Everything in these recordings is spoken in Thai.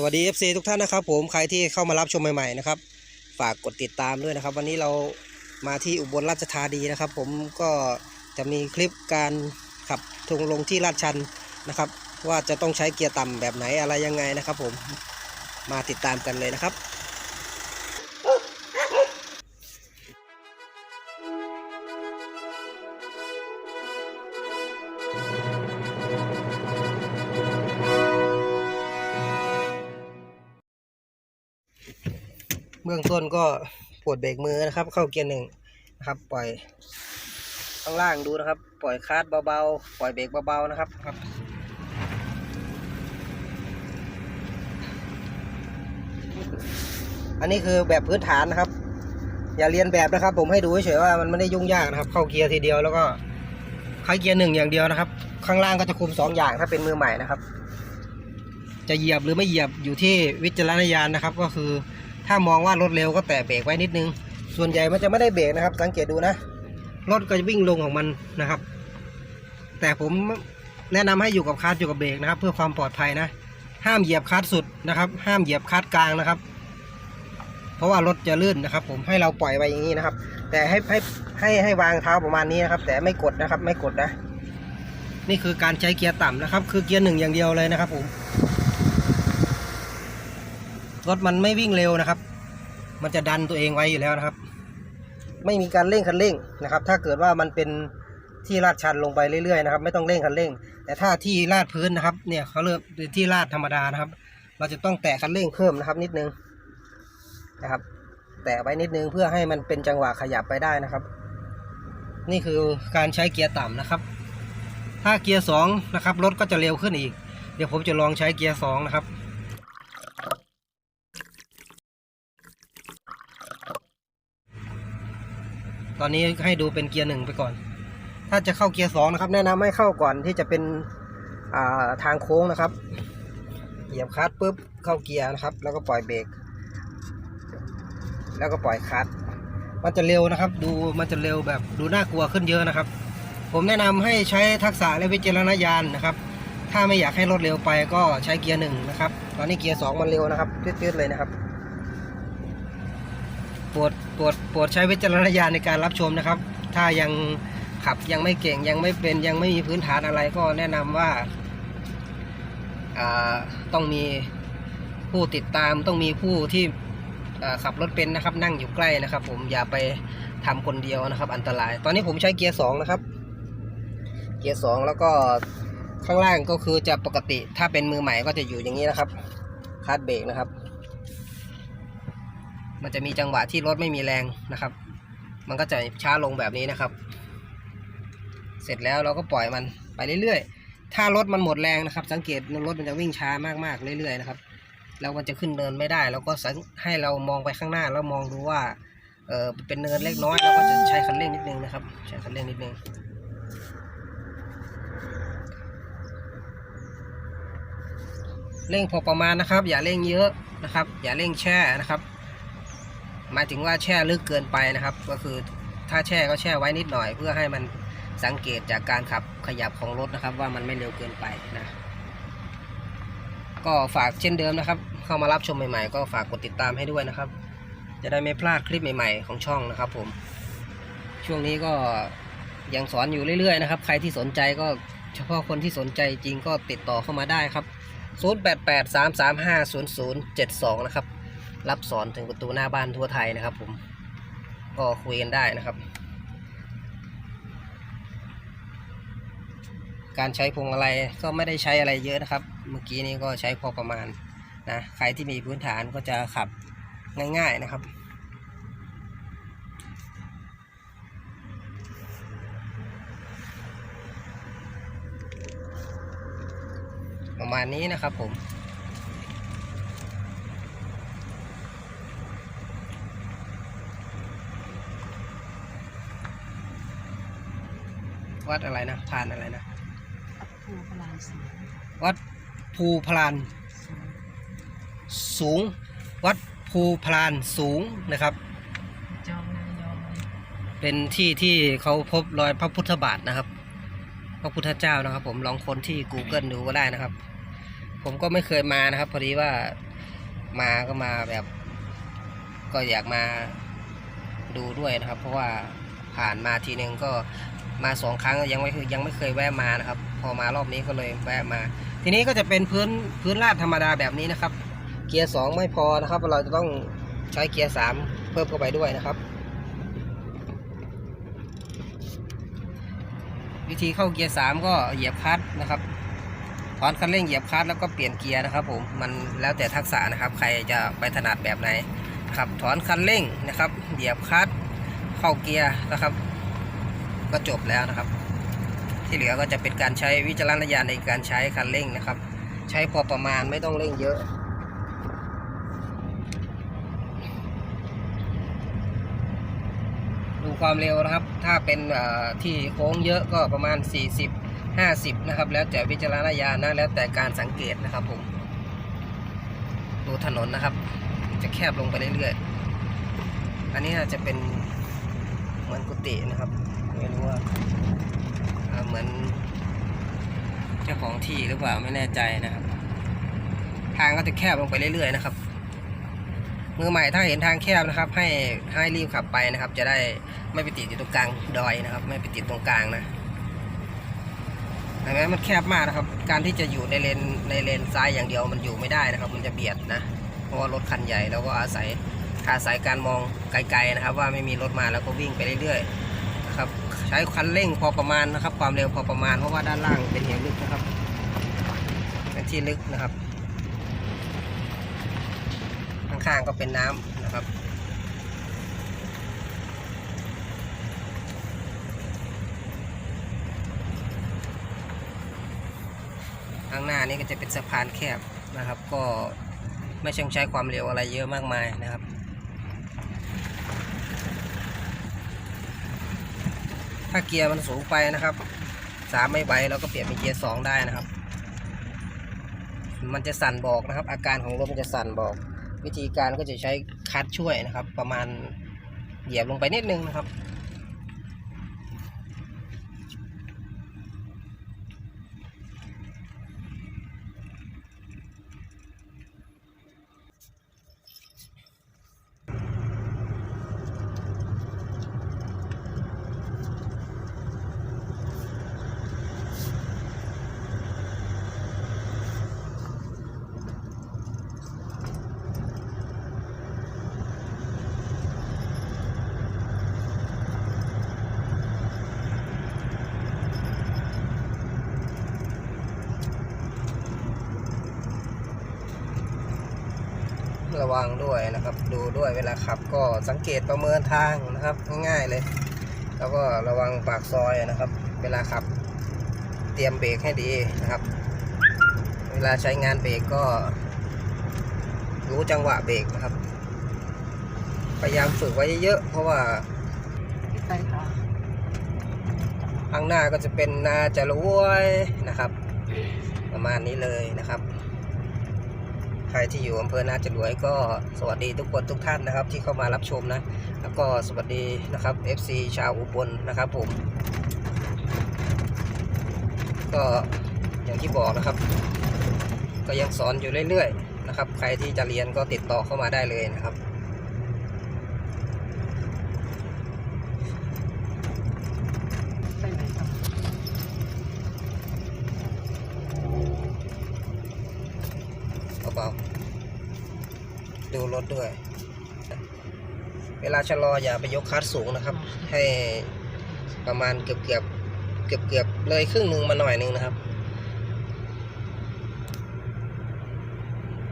สวัสดี FC ทุกท่านนะครับผมใครที่เข้ามารับชมใหม่ๆนะครับฝากกดติดตามด้วยนะครับ วันนี้เรามาที่อุบลราชธานีนะครับ ผมก็จะมีคลิปการขับทงลงที่ลาดชันนะครับ ว่าจะต้องใช้เกียร์ต่ำแบบไหนอะไรยังไงนะครับ ผมมาติดตามกันเลยนะครับ เบื้องต้นก็ปวดเบรกมือนะครับ เข้าเกียร์หนึ่งนะครับ ปล่อยข้างล่างดูนะครับ ปล่อยคลัดเบาๆ ปล่อยเบรกเบาๆนะครับครับ อันนี้คือแบบพื้นฐานนะครับ อย่าเรียนแบบนะครับ ผมให้ดูเฉยๆว่ามันไม่ได้ยุ่งยากนะครับ เข้าเกียร์ทีเดียวแล้วก็เข้าเกียร์หนึ่งอย่างเดียวนะครับ ข้างล่างก็จะคุมสองอย่างถ้าเป็นมือใหม่นะครับ จะเหยียบหรือไม่เหยียบอยู่ที่วิจารณญาณนะครับ ก็คือ ถ้ามองว่ารถเร็วก็แตะเบรกไว้นิดนึง ส่วนใหญ่มันจะไม่ได้เบรกนะครับ สังเกตดูนะ รถก็จะวิ่งลงของมันนะครับ แต่ผมแนะนำให้อยู่กับคลัตช์อยู่กับเบรกนะครับ เพื่อความปลอดภัยนะ ห้ามเหยียบคลัตช์สุดนะครับ ห้ามเหยียบคลัตช์กลางนะครับ เพราะว่ารถจะลื่นนะครับ ผมให้เราปล่อยไว้อย่างนี้นะครับ แต่ให้ให้ให้ให้วางเท้าประมาณนี้นะครับ แต่ไม่กดนะครับ ไม่กดนะ นี่คือการใช้เกียร์ต่ำนะครับ คือเกียร์หนึ่งอย่างเดียวเลยนะครับผม รถมันไม่วิ่งเร็วนะครับ มันจะดันตัวเองไว้อยู่แล้วนะครับ ไม่มีการเร่งคันเร่งนะครับ ถ้าเกิดว่ามันเป็นที่ลาดชันลงไปเรื่อยๆนะครับ ไม่ต้องเร่งคันเร่ง แต่ถ้าที่ลาดพื้นนะครับ เนี่ยเขาเริ่มเป็นที่ลาดธรรมดานะครับ เราจะต้องแตะคันเร่งเพิ่มนะครับ นิดนึงนะครับ แตะไว้นิดนึงเพื่อให้มันเป็นจังหวะขยับไปได้นะครับ นี่คือการใช้เกียร์ต่ำนะครับ ถ้าเกียร์สองนะครับรถก็จะเร็วขึ้นอีก เดี๋ยวผมจะลองใช้เกียร์สองนะครับ ตอนนี้ให้ดูเป็นเกียร์หนึ่งไปก่อน ถ้าจะเข้าเกียร์สองนะครับ แนะนำให้เข้าก่อนที่จะเป็นาทางโค้งนะครับ เหยียบคลัตช์ปุ๊บเข้าเกียร์นะครับ แล้วก็ปล่อยเบรกแล้วก็ปล่อยคลัตช์มันจะเร็วนะครับ ดูมันจะเร็วแบบดูน่ากลัวขึ้นเยอะนะครับ ผมแนะนำให้ใช้ทักษะและวิจารณญาณนะครับ ถ้าไม่อยากให้รถเร็วไปก็ใช้เกียร์หนึ่งนะครับ ตอนนี้เกียร์สองมันเร็วนะครับตืดๆเลยนะครับ ปรดโปรดโปรดใช้วิจารณญาณในการรับชมนะครับ ถ้ายังขับยังไม่เก่งยังไม่เป็นยังไม่มีพื้นฐานอะไรก็แนะนำว่าอ่าต้องมีผู้ติดตามต้องมีผู้ที่ขับรถเป็นนะครับนั่งอยู่ใกล้นะครับ ผมอย่าไปทำคนเดียวนะครับ อันตราย ตอนนี้ผมใช้เกียร์สองนะครับ เกียร์สองแล้วก็ข้างล่างก็คือจะปกติถ้าเป็นมือใหม่ก็จะอยู่อย่างนี้นะครับคลัดเบรกนะครับ มันจะมีจังหวะที่รถไม่มีแรงนะครับ มันก็จะช้าลงแบบนี้นะครับ เสร็จแล้วเราก็ปล่อยมันไปเรื่อยๆ ถ้ารถมันหมดแรงนะครับ สังเกตรถมันจะวิ่งช้ามากๆเรื่อยๆนะครับแล้วมันจะขึ้นเนินไม่ได้เราก็สังให้เรามองไปข้างหน้าแล้วมองดูว่าเออเป็นเนินเล็กน้อยเราก็จะใช้คันเร่งนิดนึงนะครับ ใช้คันเร่งนิดนึงเร่งพอประมาณนะครับ อย่าเร่งเยอะนะครับ อย่าเร่งแช่นะครับ หมายถึงว่าแช่ลึกเกินไปนะครับ ก็คือถ้าแช่ก็แช่ไว้นิดหน่อย เพื่อให้มันสังเกตจากการขับขยับของรถนะครับ ว่ามันไม่เร็วเกินไปนะก็ฝากเช่นเดิมนะครับ เข้ามารับชมใหม่ๆ ก็ฝากกดติดตามให้ด้วยนะครับ จะได้ไม่พลาดคลิปใหม่ๆ ของช่องนะครับ ผม ช่วงนี้ก็ยังสอนอยู่เรื่อยๆนะครับ ใครที่สนใจก็เฉพาะคนที่สนใจจริงก็ติดต่อเข้ามาได้ครับ 0883350072 นะครับ รับสอนถึงประตูหน้าบ้านทั่วไทยนะครับ ผมก็คุยกันได้นะครับ การใช้พวงอะไรก็ไม่ได้ใช้อะไรเยอะนะครับ เมื่อกี้นี้ก็ใช้พอประมาณนะใครที่มีพื้นฐานก็จะขับง่าย ๆนะครับประมาณนี้นะครับผม วัดอะไรนะพานอะไรนะภูพลานสีวัดภูพลานสูง วัดภูพลานสูงนะครับ จอมนายอมเป็นที่ที่เขาพบรอยพระพุทธบาทนะครับ พระพุทธเจ้านะครับ ผมลองค้นที่ Google ดูก็ได้นะครับ ผมก็ไม่เคยมานะครับ พอดีว่ามาก็มาแบบ ก็อยากมาดูด้วยนะครับ เพราะว่าผ่านมาทีนึงก็ มาสองครั้งยังไม่เคยยังไม่เคยแวะมานะครับ พอมารอบนี้ก็เลยแวะมา ทีนี้ก็จะเป็นพื้นพื้นลาดธรรมดาแบบนี้นะครับ เกียร์สองไม่พอนะครับ เราจะต้องใช้เกียร์สามเพิ่มเข้าไปด้วยนะครับ วิธีเข้าเกียร์สามก็เหยียบคลัตช์นะครับถอนคันเร่งเหยียบคลัตช์แล้วก็เปลี่ยนเกียร์นะครับผมมันแล้วแต่ทักษะนะครับ ใครจะไปถนัดแบบไหนครับถอนคันเร่งนะครับ เหยียบคลัตช์เข้าเกียร์นะครับ ก็จบแล้วนะครับ ที่เหลือก็จะเป็นการใช้วิจารณญาณในการใช้คันเร่งนะครับ ใช้พอประมาณไม่ต้องเร่งเยอะดูความเร็วนะครับ ถ้าเป็นที่โค้งเยอะก็ประมาณ 40 50 นะครับ แล้วแต่วิจารณญาณนะ แล้วแต่การสังเกตนะครับผม ดูถนนนะครับ จะแคบลงไปเรื่อยๆ อันนี้อาจจะเป็นเหมือนกุฏินะครับ ไม่รู้ว่าเหมือนเจ้าของที่หรือเปล่าไม่แน่ใจนะครับ ทางก็จะแคบลงไปเรื่อยๆนะครับมือใหม่ถ้าเห็นทางแคบนะครับ ให้ให้รีบขับไปนะครับ จะได้ไม่ไปติดอยู่ตรงกลางดอยนะครับ ไม่ไปติดตรงกลางนะเห็นไหมมันแคบมากนะครับ การที่จะอยู่ในเลนในเลนซ้ายอย่างเดียวมันอยู่ไม่ได้นะครับ มันจะเบียดนะเพราะว่ารถคันใหญ่แล้วก็อาศัยอาศัยการมองไกลๆนะครับ ว่าไม่มีรถมาแล้วก็วิ่งไปเรื่อยๆนะครับ ใช้คันเร่งพอประมาณนะครับ ความเร็วพอประมาณเพราะว่าด้านล่างเป็นเหวลึกนะครับเป็นที่ลึกนะครับ ข้างๆก็เป็นน้ำนะครับข้างหน้านี้ก็จะเป็นสะพานแคบนะครับ ก็ไม่ต้องใช้ความเร็วอะไรเยอะมากมายนะครับ ถ้าเกียร์มันสูงไปนะครับสามไม่ไหวเราก็เปลี่ยนเป็นเกียร์สองได้นะครับ มันจะสั่นบอกนะครับ อาการของรถมันจะสั่นบอก วิธีการก็จะใช้คัดช่วยนะครับ ประมาณเหยียบลงไปนิดนึงนะครับ ระวังด้วยนะครับ ดูด้วยเวลาขับก็สังเกตประเมินทางนะครับ ง่ายๆเลย แล้วก็ระวังปากซอยนะครับ เวลาขับเตรียมเบรกให้ดีนะครับ เวลาใช้งานเบรกก็ รู้จังหวะเบรกนะครับ พยายามฝึกไว้เยอะๆเพราะว่าข้างหน้าก็จะเป็นนาจรวยนะครับ ประมาณนี้เลยนะครับ ใครที่อยู่อำเภอนาจรวยก็สวัสดีทุกคนทุกท่านนะครับ ที่เข้ามารับชมนะ แล้วก็สวัสดีนะครับ FC ชาวอุบลนะครับผม ก็อย่างที่บอกนะครับ ก็ยังสอนอยู่เรื่อยๆนะครับ ใครที่จะเรียนก็ติดต่อเข้ามาได้เลยนะครับ ไปไหนครับ เบาๆ ดูรถด้วย เวลาชะลออย่าไปยกคลัดสูงนะครับ ให้ประมาณเกือบเกือบเกือบเกือบๆเลยครึ่งหนึ่งมาหน่อยหนึ่งนะครับ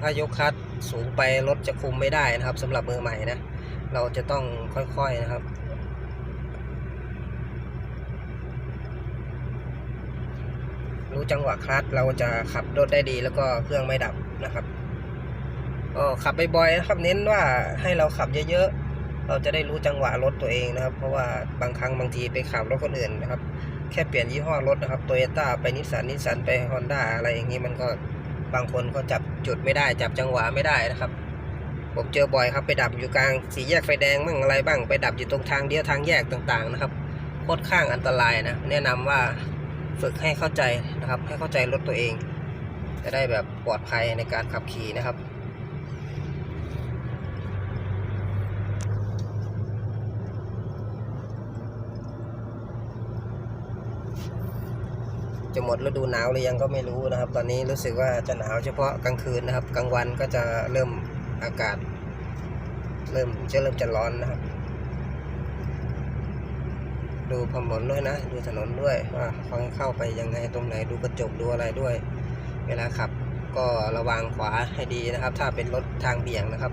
ถ้ายกคลัดสูงไปรถจะคุมไม่ได้นะครับสำหรับมือใหม่นะ เราจะต้องค่อยๆนะครับรู้จังหวะคลัตช์เราจะขับรถได้ดีแล้วก็เครื่องไม่ดับนะครับ ก็ขับบ่อยๆนะครับเน้นว่าให้เราขับเยอะๆ เราจะได้รู้จังหวะรถตัวเองนะครับ เพราะว่าบางครั้งบางทีไปขับรถคนอื่นนะครับ แค่เปลี่ยนยี่ห้อรถนะครับโตโยต้าไปนิสสันนิสสันไปฮอนด้าอะไรอย่างนี้มันก็บางคนก็จับจุดไม่ได้ จับจังหวะไม่ได้นะครับ ผมเจอบ่อยครับไปดับอยู่กลางสี่แยกไฟแดงบ้างอะไรบ้างไปดับอยู่ตรงทางเดียวทางแยกต่างๆนะครับโคตรข้างอันตรายนะแนะนำว่าฝึกให้เข้าใจนะครับ ให้เข้าใจรถตัวเอง จะได้แบบปลอดภัยในการขับขี่นะครับ จะหมดฤดูหนาวหรือยังก็ไม่รู้นะครับ ตอนนี้รู้สึกว่าจะหนาวเฉพาะกลางคืนนะครับ กลางวันก็จะเริ่มอากาศ เริ่มจะเริ่มจะร้อนนะครับ ดูถนนด้วยนะ ดูถนนด้วยว่าเขาเข้าไปยังไงตรงไหนดูกระจกดูอะไรด้วย เวลาขับก็ระวังขวาให้ดีนะครับ ถ้าเป็นรถทางเบี่ยงนะครับ